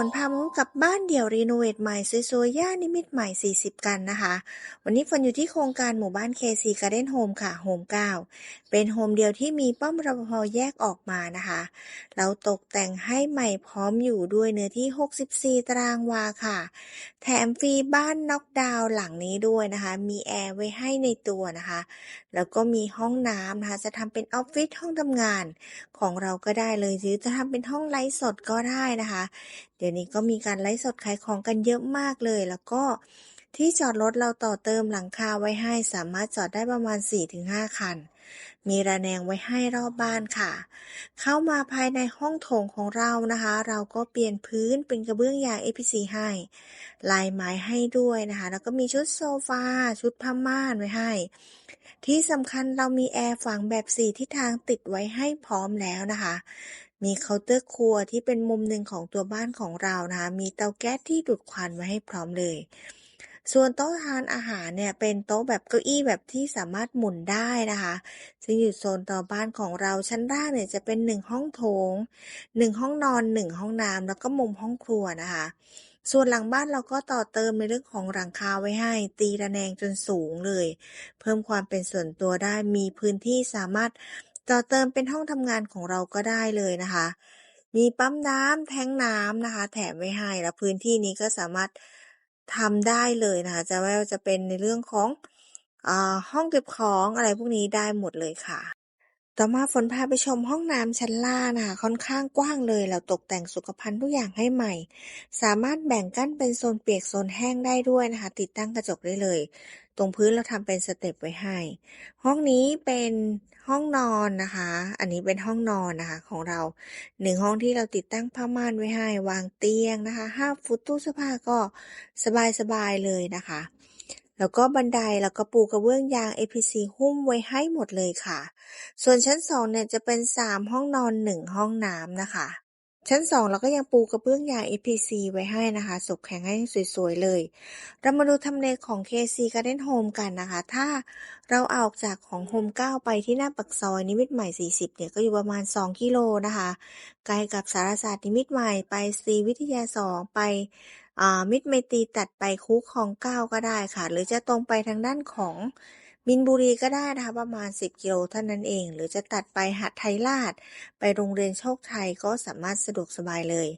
ฝนพามาพบกับบ้านเดี่ยวรีโนเวทใหม่สวยๆ ย่านนิมิตใหม่ 40 กันนะคะ วันนี้ฝนอยู่ที่โครงการหมู่บ้าน KC Garden Home ค่ะ โฮม 9 เป็นโฮมเดียวที่มีป้อมรปภแยกออกมานะคะ เราตกแต่งให้ใหม่พร้อมอยู่ด้วยเนื้อที่ 64 ตารางวาค่ะ แถมฟรีบ้านน็อกดาวน์หลังนี้ด้วยนะคะ มีแอร์ไว้ให้ในตัวนะคะ แล้วก็มีห้องน้ำนะคะ จะทำเป็นออฟฟิศห้องทำงานของเราก็ได้เลยหรือจะทำเป็นห้องไลฟ์สดก็ได้นะคะเดี๋ยวดี๋ยวนี้ก็มีการไลฟ์สดขายของกันเยอะมากเลย แล้วก็ที่จอดรถเราต่อเติมหลังคาไว้ให้ สามารถจอดได้ประมาณ 4-5 คัน มีระแนงไว้ให้รอบบ้านค่ะ เข้ามาภายในห้องโถงของเรานะคะ เราก็เปลี่ยนพื้นเป็นกระเบื้องยาง APC ให้ ลายไม้ให้ด้วยนะคะ แล้วก็มีชุดโซฟา ชุดผ้าม่านไว้ให้ ที่สำคัญเรามีแอร์ฝังแบบสี่ทิศทางติดไว้ให้พร้อมแล้วนะคะ มีเคาน์เตอร์ครัวที่เป็นมุมหนึ่งของตัวบ้านของเรานะคะ มีเตาแก๊สที่ดูดควันไว้ให้พร้อมเลย ส่วนโต๊ะทานอาหารเนี่ย เป็นโต๊ะแบบเก้าอี้แบบที่สามารถหมุนได้นะคะ ซึ่งอยู่โซนต่อบ้านของเราชั้นล่างเนี่ยจะเป็นหนึ่งห้องโถงหนึ่งห้องนอนหนึ่งห้องน้ำแล้วก็มุมห้องครัวนะคะ ส่วนหลังบ้านเราก็ต่อเติมในเรื่องของหลังคาไว้ให้ ตีระแนงจนสูงเลย เพิ่มความเป็นส่วนตัวได้มีพื้นที่สามารถ ต่อเติมเป็นห้องทำงานของเราก็ได้เลยนะคะ มีปั๊มน้ำแท้งน้ำนะคะ แถมไว้ให้แล้วพื้นที่นี้ก็สามารถทำได้เลยนะคะ จะไม่ว่าจะเป็นในเรื่องของอ่าห้องเก็บของอะไรพวกนี้ได้หมดเลยค่ะ ต่อมาฝนพาไปชมห้องน้ำชั้นล่างนะคะค่อนข้างกว้างเลยเราตกแต่งสุขภัณฑ์ทุกอย่างให้ใหม่ สามารถแบ่งกั้นเป็นโซนเปียกโซนแห้งได้ด้วยนะคะ ติดตั้งกระจกได้เลย ตรงพื้นเราทำเป็นสเต็ปไว้ให้ ห้องนี้เป็นห้องนอนนะคะ อันนี้เป็นห้องนอนนะคะ ของเราหนึ่งห้องที่เราติดตั้งผ้าม่านไว้ให้ วางเตียงนะคะห้าฟุตตู้เสื้อผ้าก็สบายๆเลยนะคะ แล้วก็บันไดแล้วก็ปูกระเบื้องยาง APC หุ้มไว้ให้หมดเลยค่ะ ส่วนชั้น2เนี่ยจะเป็น3ห้องนอน1ห้องน้ำนะคะ ชั้น2เราก็ยังปูกระเบื้องยาง APC ไว้ให้นะคะสบแข็งให้สวยๆเลย เรามาดูทำเลของ KC Garden Home กันนะคะ ถ้าเราออกจากของ Home 9 ไปที่หน้าปากซอยนิมิตใหม่ 40 เนี่ยก็อยู่ประมาณ 2 กิโลนะคะใกลกับสารศาสตร์นิมิตใหม่ไปศรีวิทยา 2 ไปมิตรไมตีตัดไปคูคลอง 9 ก็ได้ค่ะ หรือจะตรงไปทางด้านของ มินบุรีก็ได้นะคะประมาณ 10 กิโลเท่านั้นเอง หรือจะตัดไปหาดไทยราช ไปโรงเรียนโชคชัยก็สามารถสะดวกสบายเลย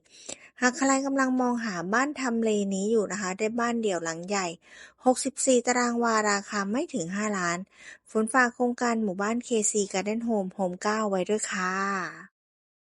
หากใครกำลังมองหาบ้านทำเลนี้อยู่นะคะ ได้บ้านเดี่ยวหลังใหญ่ 64 ตารางวาราคาไม่ถึง 5 ล้าน ฝนฝากโครงการหมู่บ้าน KC Garden Home โฮม9ไว้ด้วยค่ะ